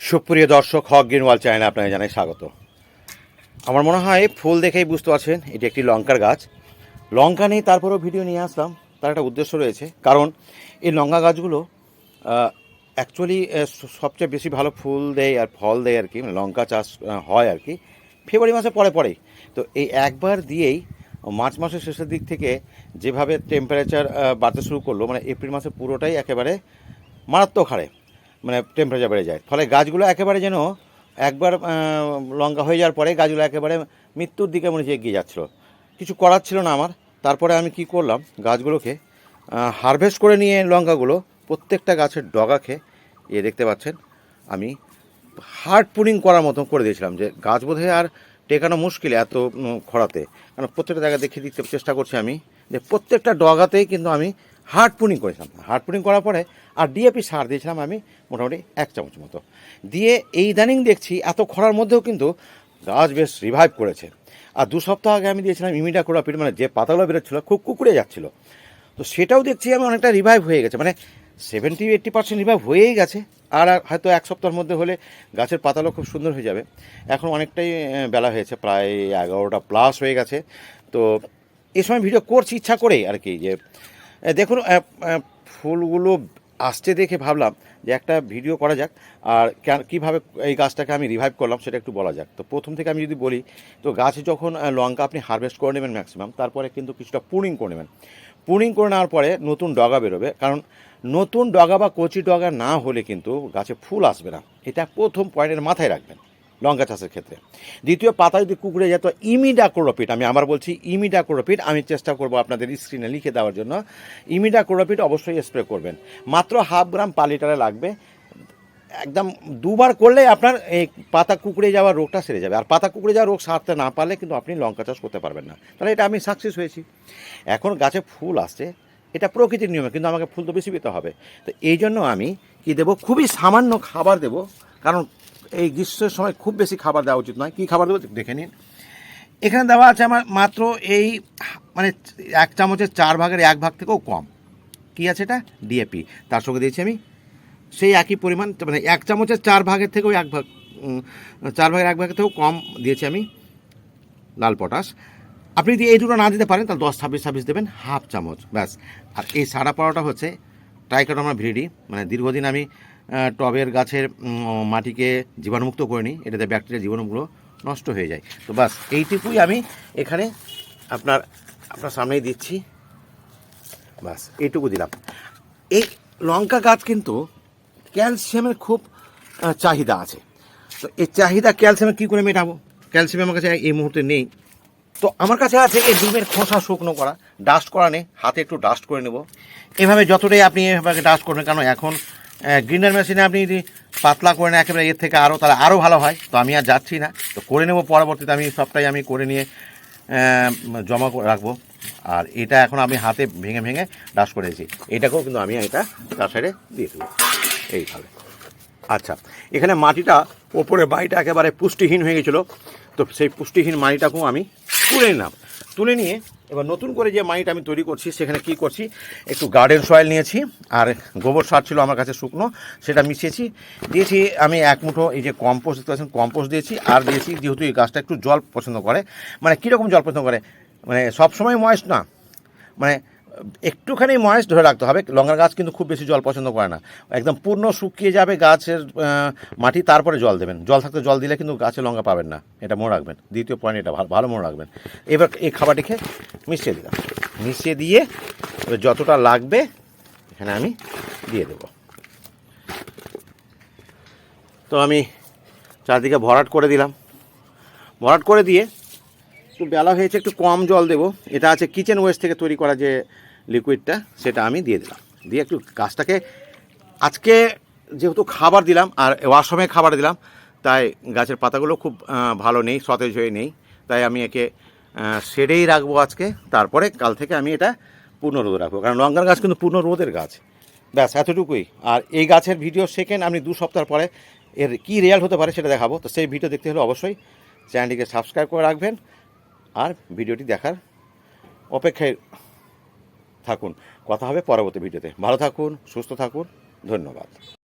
সুপ্রিয় দর্শক, হক গ্রিনওয়াল চ্যানেলে আপনাকে জানাই স্বাগত। আমার মনে হয় ফুল দেখেই বুঝতে পারছেন, এটি একটি লঙ্কার গাছ। লঙ্কা নেই, তারপরেও ভিডিও নিয়ে আসলাম। তার একটা উদ্দেশ্য রয়েছে, কারণ এই লঙ্কা গাছগুলো অ্যাকচুয়ালি সবচেয়ে বেশি ভালো ফুল দেয় আর ফল দেয় আর কি মানে লঙ্কা চাষ হয় আর কি, ফেব্রুয়ারি মাসে পরে পরেই তো এই একবার দিয়েই মার্চ মাসের শেষের দিক থেকে যেভাবে টেম্পারেচার বাড়তে শুরু করল মানে এপ্রিল মাসে পুরোটাই একেবারে মারাত্মক হারে। মানে টেম্পারেচার বেড়ে যায়। ফলে গাছগুলো একেবারে যেন একবার লঙ্কা হয়ে যাওয়ার পরে গাছগুলো একেবারে মৃত্যুর দিকে মনে হচ্ছে এগিয়ে যাচ্ছিল। কিছু করার ছিল না আমার। তারপরে আমি কি করলাম, গাছগুলোকে হারভেস্ট করে নিয়ে লঙ্কাগুলো, প্রত্যেকটা গাছের ডগা খেয়ে, এ দেখতে পাচ্ছেন, আমি হার্ড পুলিং করার মতো করে দিয়েছিলাম যে গাছ বোধহয় আর টেকানো মুশকিল এত খরাতে। কারণ প্রত্যেকটা জায়গায় দেখিয়ে দিতে চেষ্টা করছি আমি যে প্রত্যেকটা ডগাতেই কিন্তু আমি হার্ড পুলিং করেছিলাম। হার্ড পুলিং করার পরে আর ডিএপি সার দিয়েছিলাম আমি মোটামুটি এক চামচ মতো। দিয়ে এই ইদানিং দেখছি এত খরার মধ্যেও কিন্তু গাছ বেশ রিভাইভ করেছে। আর দু সপ্তাহ আগে আমি দিয়েছিলাম ইমিডা কোরাপিড মানে যে পাতাগুলো বেরোচ্ছিলো খুব কুকুরে যাচ্ছিল। তো সেটাও দেখছি আমি অনেকটা রিভাইভ হয়ে গেছে। মানে সেভেন্টি এইট্টি পার্সেন্ট রিভাইভ হয়েই গেছে। আর হয়তো এক সপ্তাহের মধ্যে হলে গাছের পাতাগুলো খুব সুন্দর হয়ে যাবে। এখন অনেকটাই বেলা হয়েছে, প্রায় এগারোটা প্লাস হয়ে গেছে। তো এ সময় ভিডিও করছি, ইচ্ছা করেই আর কি যে দেখুন ফুলগুলো আসছে দেখে ভাবলাম যে একটা ভিডিও করা যাক, আর কীভাবে এই গাছটাকে আমি রিভাইভ করলাম সেটা একটু বলা যাক। তো প্রথম থেকে আমি যদি বলি, তো গাছে যখন লঙ্কা আপনি হারভেস্ট করে নেবেন ম্যাক্সিমাম তারপরে কিন্তু কিছুটা পুনিং করে নেবেন। পুনিং করে নেওয়ার পরে নতুন ডগা বেরোবে, কারণ নতুন ডগা বা কচি ডগা না হলে কিন্তু গাছে ফুল আসবে না। এটা প্রথম পয়েন্টের মাথায় রাখবেন। লঙ্কা চাষের ক্ষেত্রে। দ্বিতীয় পাতা যদি কুকুরে যেত তো ইমিডাক্লোরোপিড আমি আবার বলছি ইমিডাক্লোরোপিড আমি চেষ্টা করব আপনাদের স্ক্রিনে লিখে দেওয়ার জন্য। ইমিডাক্লোরোপিড অবশ্যই স্প্রে করবেন। মাত্র হাফ গ্রাম পার লিটারে লাগবে। একদম দুবার করলে আপনার এই পাতা কুকুরে যাওয়ার রোগটা সেরে যাবে। আর পাতা কুকুরে যাওয়ার রোগ সারতে না পারলে কিন্তু আপনি লঙ্কা চাষ করতে পারবেন না। তাহলে এটা আমি সাকসেস হয়েছি। এখন গাছে ফুল আসছে, এটা প্রকৃতির নিয়মে, কিন্তু আমাকে ফুল তো বেশি পেতে হবে। তো এই জন্য আমি কি দেবো? খুবই সামান্য খাবার দেবো। কারণ এই গ্রীষ্মের সময় খুব বেশি খাবার দেওয়া উচিত নয়। কী খাবার দেবো? দেখে নিন। এখানে দেওয়া আছে আমার মাত্র এই মানে এক চামচের চার ভাগের এক ভাগ থেকেও কম। কী আছে এটা? ডিএপি তার সঙ্গে দিয়েছি আমি সেই একই পরিমাণ মানে এক চামচের চার ভাগের থেকেও এক ভাগ চার ভাগের এক ভাগের থেকেও কম দিয়েছি আমি লাল পটাশ। আপনি যদি এই দুটো না দিতে পারেন, তাহলে দশ, ছাব্বিশ ছাব্বিশ দেবেন, হাফ চামচ, ব্যাস। আর এই সারা পাওয়াটা হচ্ছে ট্রাইকোডামা ভিরিডি মানে দীর্ঘদিন আমি টবের গাছের মাটিকে জীবাণুমুক্ত করে নিই, এটাতে ব্যাকটেরিয়া জীবাণুগুলো নষ্ট হয়ে যায়। তো বাস, এইটুকুই আমি এখানে আপনার আপনার সামনেই দিচ্ছি। বাস, এইটুকু দিলাম। এই লঙ্কা গাছ কিন্তু ক্যালসিয়ামের খুব চাহিদা আছে। তো এই চাহিদা ক্যালসিয়ামে কী করে মেটাবো? ক্যালসিয়াম আমার কাছে এই মুহূর্তে নেই। তো আমার কাছে আছে এই ডিমের খোসা শুকনো করা। ডাস্ট করা নেই, হাতে একটু ডাস্ট করে নেব। এভাবে যতটাই আপনি এভাবে ডাস্ট করবেন কারণ এখন গ্রিনার মেশিনে আপনি যদি পাতলা করে নেন, একেবারে এর থেকে আরও তাহলে আরও ভালো হয়। তো আমি আর যাচ্ছি না। তো করে নেব পরবর্তীতে, আমি সবটাই আমি করে নিয়ে জমা রাখব। আর এটা এখন আমি হাতে ভেঙে ভেঙে ডাস্ট করেছি এটাকেও কিন্তু আমি এটা তার সাইডে দিয়ে দেবো। এইভাবে। আচ্ছা এখানে মাটিটা ওপরে বাড়িটা একেবারে পুষ্টিহীন হয়ে গেছিল। তো সেই পুষ্টিহীন মাটিটাকেও আমি তুলে নিলাম। তুলে নিয়ে এবার নতুন করে যে মাটিটা আমি তৈরি করছি, সেখানে কি করছি, একটু গার্ডেন সয়েল নিয়েছি, আর গোবর সার ছিল আমার কাছে শুকনো, সেটা মিশিয়েছি। দিয়েছি আমি এক মুঠো এই যে কম্পোস্ট দেখতে পাচ্ছেন কম্পোস্ট দিয়েছি, আর দিয়েছি যেহেতু এই গাছটা একটু জল পছন্দ করে। মানে কীরকম জল পছন্দ করে? মানে সবসময় ময়েস্ট না। মানে একটুখানি ময়েস ধরে রাখতে হবে। লঙ্কার গাছ কিন্তু খুব বেশি জল পছন্দ করে না। একদম পূর্ণ শুকিয়ে যাবে গাছের মাটি, তারপরে জল দেবেন। জল থাকতে জল দিলে কিন্তু গাছে লঙ্কা পাবেন না। এটা মনে রাখবেন। দ্বিতীয় পয়েন্ট এটা ভালো ভালো মনে রাখবেন। এবার এই খাবারটিকে মিশিয়ে দিলাম। মিশিয়ে দিয়ে এবার যতটা লাগবে এখানে আমি দিয়ে দেবো। তো আমি চারদিকে ভরাট করে দিলাম। ভরাট করে দিয়ে একটু বেলা হয়েছে, একটু কম জল দেবো। এটা আছে কিচেন ওয়েস্ট থেকে তৈরি করা যে লিকুইডটা সেটা আমি দিয়ে দিলাম। দিয়ে একটু গাছটাকে আজকে যেহেতু খাবার দিলাম আর ওয়াশরুমে খাবার দিলাম, তাই গাছের পাতাগুলো খুব ভালো নেই, সতেজ হয়ে নেই। তাই আমি একে শেডেই রাখব আজকে। তারপরে কাল থেকে আমি এটা পূর্ণ রোদ রাখব। কারণ লঙ্কার গাছ কিন্তু পূর্ণ রোদের গাছ। ব্যাস, এতটুকুই। আর এই গাছের ভিডিও সেকেন্ড আপনি দু সপ্তাহ পরে এর কী রেজাল্ট হতে পারে সেটা দেখাবো। তো সেই ভিডিও দেখতে হলে অবশ্যই চ্যানেলটিকে সাবস্ক্রাইব করে রাখবেন। আর ভিডিওটি দেখার অপেক্ষায় থাকুন। কথা হবে পরবর্তী ভিডিওতে। ভালো থাকুন সুস্থ থাকুন। ধন্যবাদ।